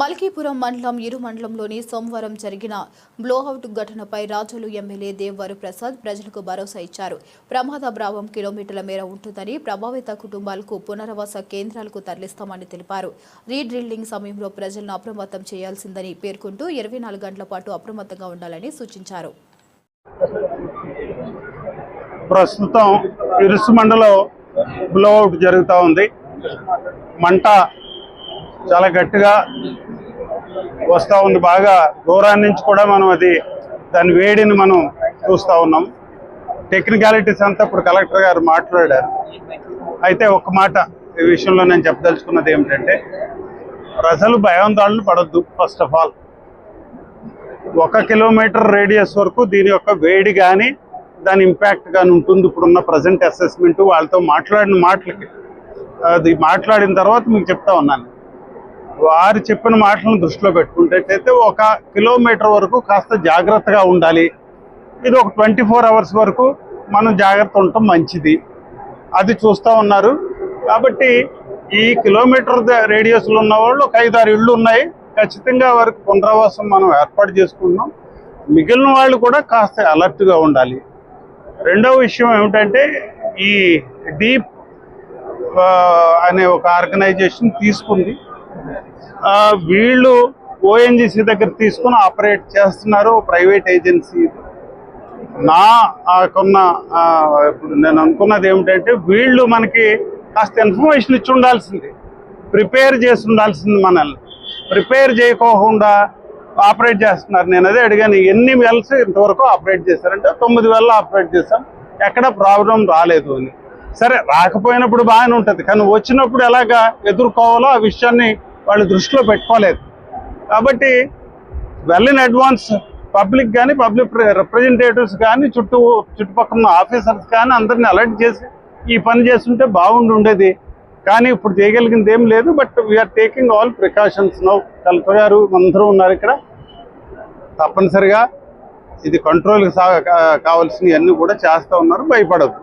మల్కీపురం మండలం ఇరు మండలంలోని సోమవారం జరిగిన బ్లోఅవుట్ ఘటనపై రాజోలు ఎమ్మెల్యే దేవ్వరు ప్రసాద్ ప్రజలకు భరోసా ఇచ్చారు. ప్రమాద భావం కిలోమీటర్ల మేర ఉంటుందని ప్రభావిత కుటుంబాలకు పునరావాస కేంద్రాలకు తరలిస్తామని తెలిపారు. రీడ్రిల్లింగ్ సమయంలో ప్రజలను అప్రమత్తం చేయాల్సిందని పేర్కొంటూ ఇరవై నాలుగు గంటల పాటు అప్రమత్తంగా ఉండాలని సూచించారు. ప్రస్తుతం ఇరుసు మండలం బ్లోఅవుట్ జరుగుతూ ఉంది. మంట చాలా గట్టిగా వస్తూ ఉంది. బాగా దూరాన్ని నుంచి కూడా మనం అది దాని వేడిని మనం చూస్తూ ఉన్నాం. టెక్నికాలిటీస్ అంతా ఇప్పుడు కలెక్టర్ గారు మాట్లాడారు. అయితే ఒక మాట ఈ విషయంలో నేను చెప్పదలుచుకున్నది ఏమిటంటే ప్రజలు భయాందోళన పడద్దు ఫస్ట్ ఆఫ్ ఆల్ ఒక కిలోమీటర్ రేడియస్ వరకు దీని యొక్క వేడి కానీ దాని ఇంపాక్ట్ కానీ ఉంటుంది. ఇప్పుడున్న ప్రజెంట్ అసెస్మెంట్ వాళ్ళతో మాట్లాడిన మాటలకి అది మాట్లాడిన తర్వాత మీకు చెప్తా ఉన్నాను. వారు చెప్పిన మాటలను దృష్టిలో పెట్టుకుంటే ఒక కిలోమీటర్ వరకు కాస్త జాగ్రత్తగా ఉండాలి. ఇది ఒక ట్వంటీ ఫోర్ అవర్స్ వరకు మనం జాగ్రత్త ఉండటం మంచిది. అది చూస్తూ ఉన్నారు. కాబట్టి ఈ కిలోమీటర్ రేడియస్లో ఉన్న వాళ్ళు ఒక ఐదు ఆరు ఇళ్ళు ఉన్నాయి. ఖచ్చితంగా వారికి పునరావాసం మనం ఏర్పాటు చేసుకుంటున్నాం. మిగిలిన వాళ్ళు కూడా కాస్త అలర్ట్గా ఉండాలి. రెండవ విషయం ఏమిటంటే ఈ డీప్ అనే ఒక ఆర్గనైజేషన్ తీసుకుంది. వీళ్ళు ఓఎన్జిసి దగ్గర తీసుకుని ఆపరేట్ చేస్తున్నారు ప్రైవేట్ ఏజెన్సీ. నా కొన్న ఇప్పుడు నేను అనుకున్నది ఏమిటంటే వీళ్ళు మనకి కాస్త ఇన్ఫర్మేషన్ ఇచ్చి ఉండాల్సింది. ప్రిపేర్ చేసి ఉండాల్సింది మనల్ని. ప్రిపేర్ చేయకోకుండా ఆపరేట్ చేస్తున్నారు. నేను అదే అడిగాను ఎన్ని వెల్స్ ఇంతవరకు ఆపరేట్ చేశారంటే తొమ్మిది వేల ఆపరేట్ చేశాం. ఎక్కడ ప్రాబ్లం రాలేదు అని. సరే రాకపోయినప్పుడు బాగానే ఉంటుంది. కానీ వచ్చినప్పుడు ఎలాగా ఎదుర్కోవాలో ఆ విషయాన్ని వాళ్ళు దృష్టిలో పెట్టుకోలేదు. కాబట్టి వెల్ ఇన్ అడ్వాన్స్ పబ్లిక్ కానీ పబ్లిక్ రిప్రజెంటేటివ్స్ కానీ చుట్టూ చుట్టుపక్కల ఉన్న ఆఫీసర్స్ కానీ అందరిని అలర్ట్ చేసి ఈ పని చేస్తుంటే బాగుండి ఉండేది. కానీ ఇప్పుడు చేయగలిగింది ఏం లేదు. But we're taking all precautions now collector గారు అందరూ ఉన్నారు ఇక్కడ. తప్పనిసరిగా ఇది కంట్రోల్కి సా కావాల్సినవి అన్నీ కూడా చేస్తూ ఉన్నారు. భయపడదు